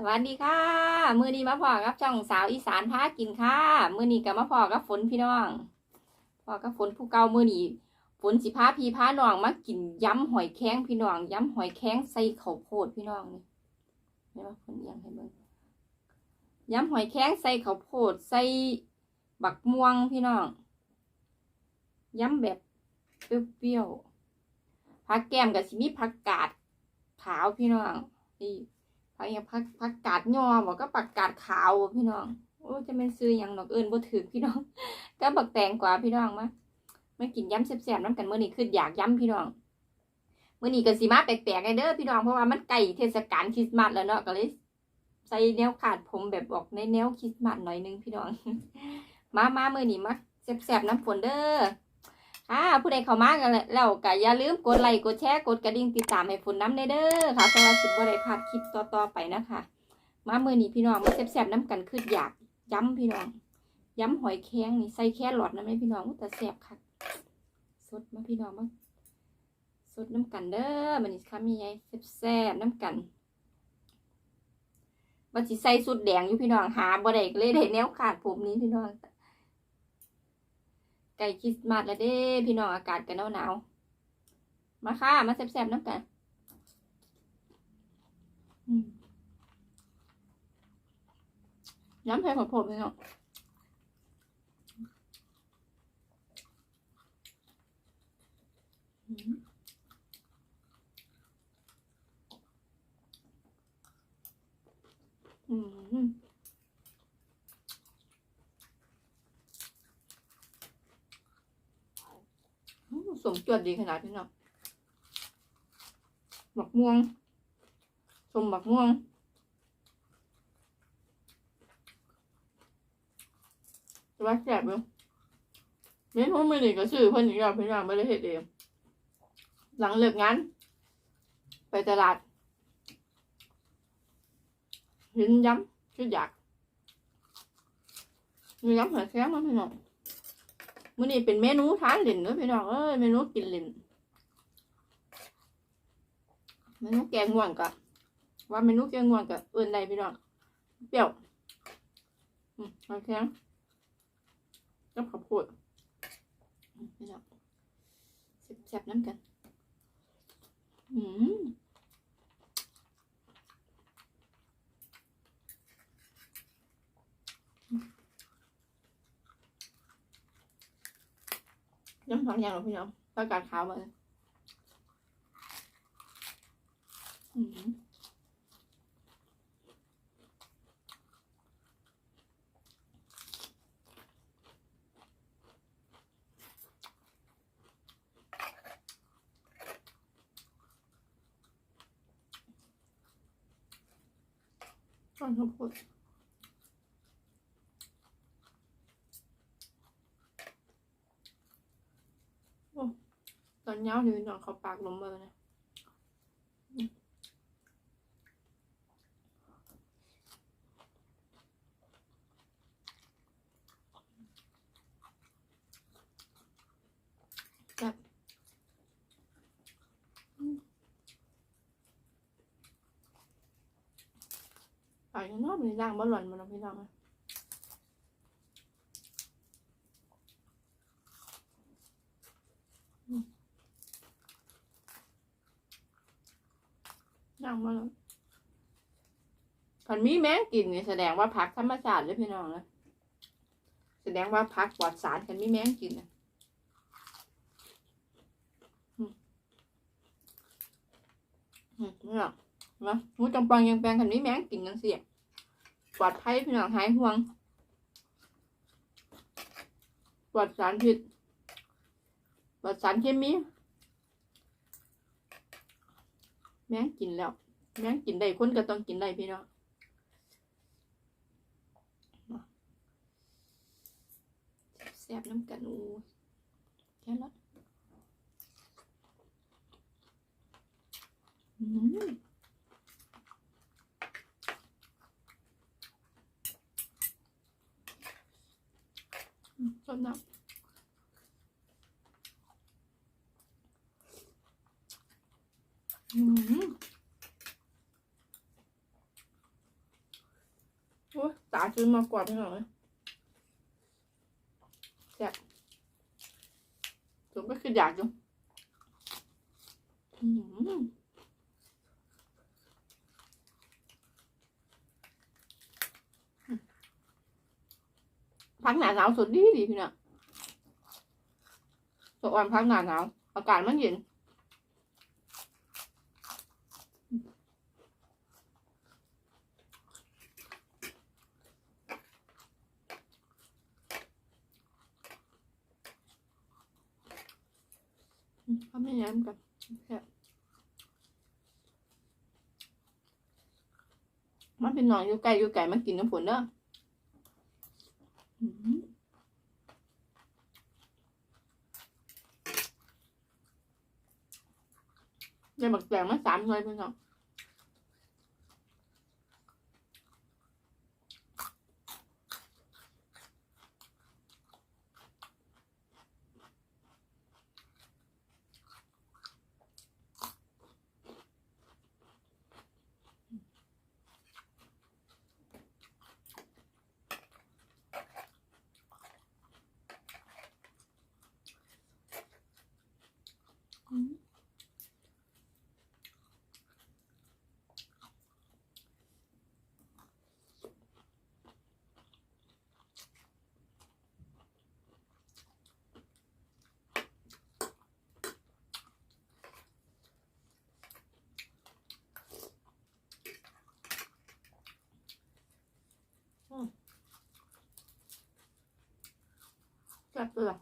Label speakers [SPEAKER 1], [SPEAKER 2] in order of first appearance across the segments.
[SPEAKER 1] สวัสดีค่ะ มือนี้มาพอกับช่องสาวอีสานพากินค่ะ มือนี้ก็มาพอกับฝนพี่น้องพอกับฝนผู้เก่ามือนี้ฝนสิพาพี่พาน้องมากินยำหอยแข้งพี่น้องยำหอยแข้งใส่ข้าวโพดพี่น้องนี่เห็นว่าฝนเอียังให้เบิ่งยำหอยแข้งใส่ข้าวโพดใส่บักม่วงพี่น้องยำแบบเปรี้ยวๆผักแก้มกับสิมีผักกาดขาวพี่น้องนี่ ผักอย่างผักผักกาดยอบอกก็ผักกาดขาวพี่น้องโอ้จะเป็นซื้ออย่างดอกเอิญบ่ถือพี่น้อง ก็บักแตงกว่าพี่น้องมามากินย้ำแซ่บๆน้ำกันเมื้อนี้คืออยากย้ำพี่น้องเมื้อนี้ก็สิมาแปลกๆไงเด้อพี่น้องเพราะว่ามันใกล้เทศกาลคริสต์มาสแล้วเนาะก็เลยใส่แนวขาดผมแบบออกในแนวคริสต์มาสหน่อยนึงพี่น้อง มามาเมื้อนี้มาแซ่บๆน้ำฝนเด้อ ค่ะผู้ใดเข้ามากันแล้วก็อย่าลืมกดไลค์กดแชร์กดกระดิ่งติดตามให้ฝนน้ำในเด้อค่ะเพราะว่าสิบ่ได้พลาดคลิปต่อๆไปนะคะ มามื้อนี้พี่น้องมาแซ่บๆน้ำกันคืออยากย้ำพี่น้อง ย้ำหอยแครงนี่ใส่แค่หลอดนะแม่พี่น้องแต่แซ่บคักสดมาพี่น้องมาสดน้ำกันเด้อมันนี่ค่ะมีไงแซ่บๆน้ำกันว่าสิใส่สุดแดงอยู่พี่น้องหาบ่ได้เลยได้แนวขาดผมนี้พี่น้อง ไก่คริสต์มาสแล้วเด้พี่น้องอากาศกันหนาวๆมาค่ะ มาแซ่บๆน้ำกันย้ำแพงของผมเลยเนาะอืมอืมอืม สมจวดดีขนาดนี้เนาะบักม่วงสมบักม่วงแต่ว่าแสบเลยเม้นผมไม่ได้ก็ซื้อเพิ่นอีกแล้วเพิ่นว่าไม่ได้เฮ็ดเองหลังเลิกงานไปตลาดเห็นย้ำคืออยากมีย้ำหัวแข้งมาพี่น้อง มื้อนี้เป็นเมนูทานเล่นเด้อพี่น้องเอ้ยเมนูกินเล่นเมนูแกงง่วงกะว่าเมนูแกงง่วงกะเอิ้นได้พี่น้องเปรี้ยวอืมแข้งกับข้าวโพดนี่แหละแซ่บๆน้ำกันอืม น้ำผักอย่างหรอพี่น้องประกาศขาวมาอืมก้อนข้าวโพดโอ้ ตอนเช้านี่นอนเขาปากลมมาเลยนะอืมแซ่บอืมปากยังนอกมันย่างบ่หล่อนมันเนาะพี่น้องนะอืม ย่างบ่หล่อนผันมีแมงกินนี่แสดงว่าพักธรรมชาติเลยพี่น้องนะแสดงว่าพักปลอดสารกันมีแมงกินนะอืมอืมนี่หรอนะมูจำปองยังแปลงกันมีแมงกินกันเสียปลอดภัยพี่น้องหายห่วงปลอดสารพิษปลอดสารเคมีแมงกินแล้ว แมงกินได้คนก็ต้องกินได้พี่น้องแซ่บน้ำกันอูแค่ละอืมสดน้ำอืม อ้ยตา ซื้อมากว่าพี่น้องเลยแซ่บผมก็คืออยากอยู่พักหนาหนาวสุดดีดีพี่น้องสวันพักหนาหนาว อากาศมันเย็น ขาไม่ย้ำกันแค่บมันเป็นหนอนอยู่ไก่อยู่ไก่มากินน้ำผลเนอะอืมได้บักแตงมาสามเลยเพื่อนเนาะอืม แซ่บเลยอะ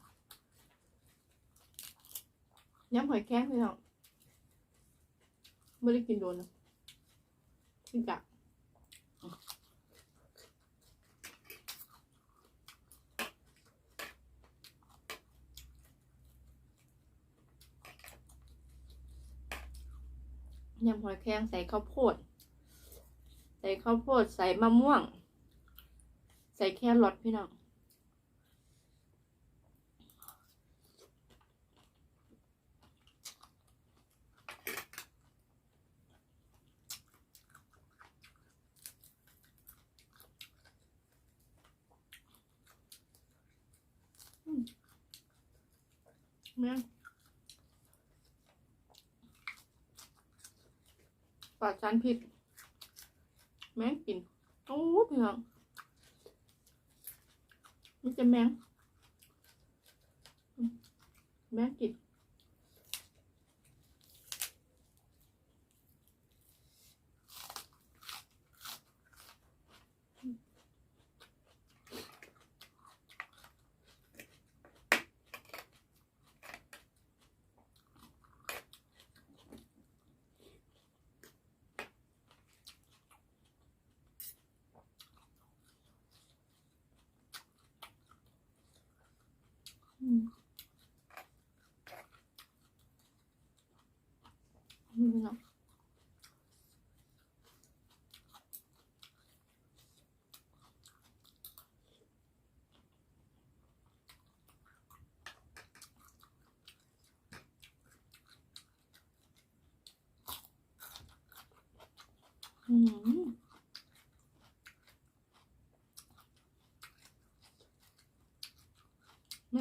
[SPEAKER 1] ย้ำหอยแครงพี่น้องไม่ได้กินโดนนะกินกะยำหอยแครงใส่ข้าวโพด ใส่ข้าวโพด ใส่มะม่วง ใส่แครอทพี่น้อง แม่งปลอดสารพิษแมงกิน โอ้พี่น้องมันจะแมงแมงกิน อืมนี่พี่น้อ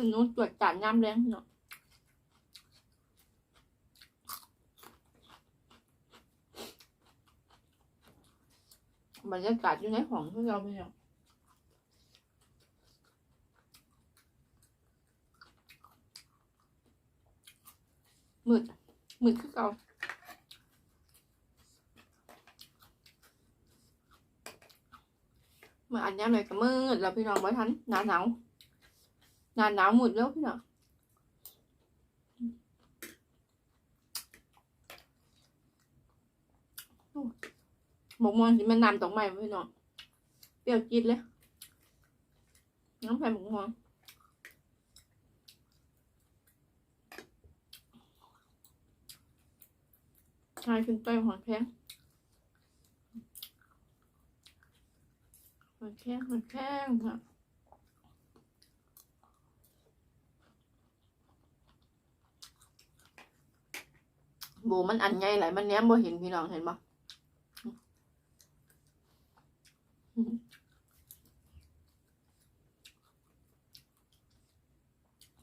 [SPEAKER 1] งอืมเมนูตรวจจานยามแรงพี่น้องบรรยากาศอยู่ในห้องที่เราพี่น้องมืดมืดคือเก่าเมื่ออันยามเลยก็มืดแล้วพี่น้องไว้ทันหนาหนาว หนาหนาวหมดแล้วพี่น้องหมกมอนสิมันนำตกใหม่พี่น้องเปรี้ยวจี๊ดเลย น้ำไผ่หมกมอนใช่ขึ้นไปหอนแพงหอนแพงหอนแพงค่ะ โบมันอันใหญ่หลายมันแน้มโบเห็นพี่น้องเห็นปะ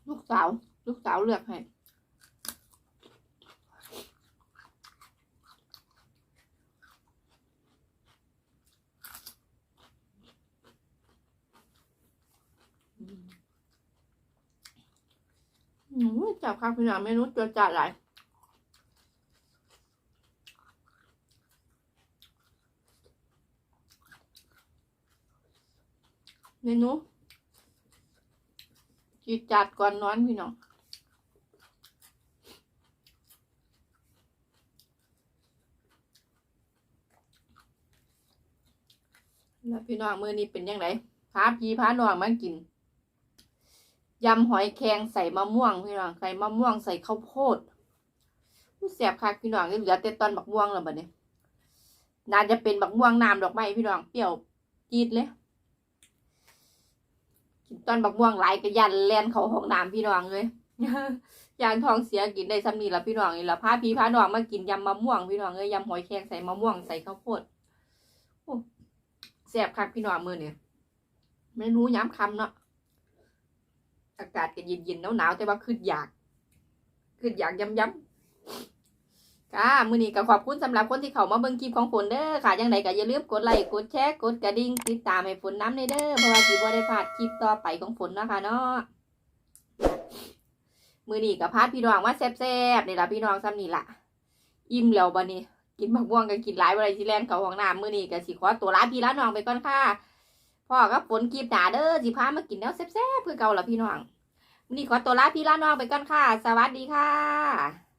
[SPEAKER 1] ลูกสาว ลูกสาวเลือกให้จับข้าวพี่น้องเมนูตัวจัดหลาย เมนูจีดจัดก่อนนอนพี่น้องแล้วพี่น้องมือนี้เป็นยังไงพาพี่พาน้องมากินยำหอยแครงใส่มะม่วงพี่น้องใส่มะม่วงใส่ข้าวโพดอู้แสบคักพี่น้องเหลือแต่ตอนบักม่วงแล้วบัดนี้น่าจะเป็นบักม่วงน้ำดอกไม้พี่น้องเปรี้ยวจีดเลย ตอนบักม่วงหลก็ยันแลนเขาห้องน้ำพี่น้องเลยยางท้องเสียกินได้ซ้ำนีละพี่น้องนี่ละพาพี่พาน้องมากินยำมะม่วงพี่น้องเลยยำหอยแครงใส่มะม่วงใส่ข้าวโพดแซ่บคักพี่น้องมือเนี่ยเมนูย้ำคำเนาะอากาศก็เย็นๆหนาวๆแต่ว่าคืออยากคืออยากย้ำๆ ค่ะมือนี้ก็ขอบคุณสำหรับคนที่เขามาเบิ่งคลิปของฝนเด้อค่ะยังไงก็อย่าลืมกดไลค์กดแชร์กดกระดิ่งติดตามให้ฝนน้ำในเด้อเพราะว่าสิบ่ได้พลาดคลิปต่อไปของฝนเนาะค่ะเนาะมือนี้กับพาดพี่น้องว่าแซ่บๆนี่ละพี่น้องซ้ำนี่ละอิ่มแล้วบันนี้กินมะม่วงกันกินหลายวันที่แลนเขาห้องน้ำมือนี้กับสิขอตัวลาพี่ลาน้องไปก่อนค่ะพ่อกับฝนกีบหนาเด้อสิพามากินแล้วแซ่บๆเพื่อเก่าละพี่น้องมือนี้ขอตัวลาพี่ลาน้องไปก่อนค่ะ สวัสดีค่ะ